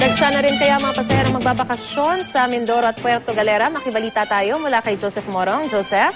Dagsa na rin kaya mga pasaherong magbabakasyon sa Mindoro at Puerto Galera. Makibalita tayo mula kay Joseph Morong. Joseph?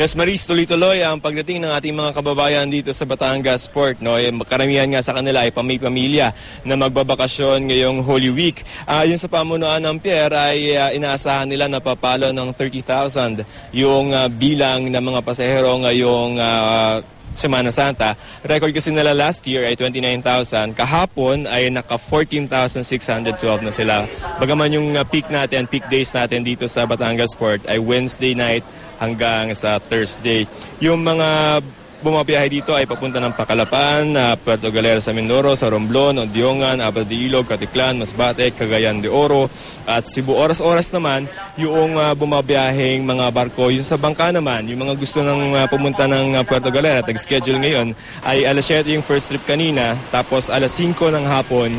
Yes, Maris, tuloy-tuloy ang pagdating ng ating mga kababayan dito sa Batangas Port. No? Eh, Karamihan nga sa kanila ay pamilya na magbabakasyon ngayong Holy Week. Ah, yun sa pamunuan ng Pierre ay ah, inaasahan nila na papalo ng 30,000 yung ah, bilang ng mga pasahero ngayong ah, Semana Santa. Record kasi nila last year ay 29,000. Kahapon ay naka 14,612 na sila. Bagaman yung uh, peak natin, peak days natin dito sa Batangas Port ay Wednesday night hanggang sa Thursday. Yung mga bumabiyahe dito ay papunta ng Pacalapan, uh, Puerto Galera sa Mindoro, sa Romblon, Ondiongan, Abad de Ilog, Katiklan, Masbate, Cagayan de Oro at Cebu. Oras-oras naman yung uh, bumabiyaheng mga barko. Yung sa bangka naman, yung mga gusto ng uh, pumunta ng uh, Puerto Galera, tag-schedule ngayon, ay alas 7 yung first trip kanina, tapos alas 5 ng hapon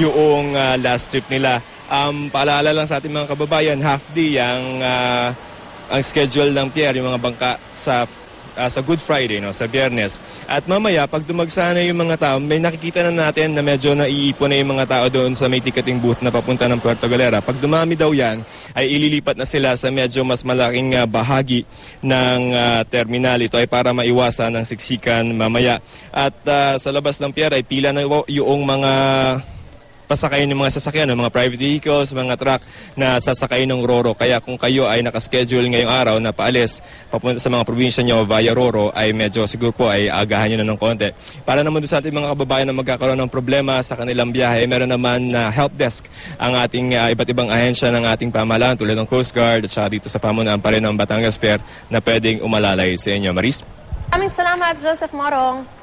yung uh, last trip nila. Um, paalala lang sa ating mga kababayan, half day ang, uh, ang schedule ng Pierre, yung mga bangka sa ah, sa Good Friday, no, sa Biyernes. At mamaya, pag dumagsa na yung mga tao, may nakikita na natin na medyo naiipon na yung mga tao doon sa may ticketing booth na papunta ng Puerto Galera. Pag dumami daw yan, ay ililipat na sila sa medyo mas malaking ah, bahagi ng ah, terminal. Ito ay para maiwasan ng siksikan mamaya. At ah, sa labas ng pier ay pila na yung mga pasakay ng mga sasakyan, ng mga private vehicles, mga truck na sasakay ng Roro. Kaya kung kayo ay nakaschedule ngayong araw na paalis papunta sa mga probinsya nyo via Roro, ay medyo siguro po ay agahan nyo na ng konti. Para naman sa ating mga kababayan na magkakaroon ng problema sa kanilang biyahe, meron naman na help desk ang ating uh, iba't ibang ahensya ng ating pamahalaan tulad ng Coast Guard at saka dito sa pamunaan pa rin ng Batangas Fair na pwedeng umalalay sa inyo. Maris? Aming salamat, Joseph Morong.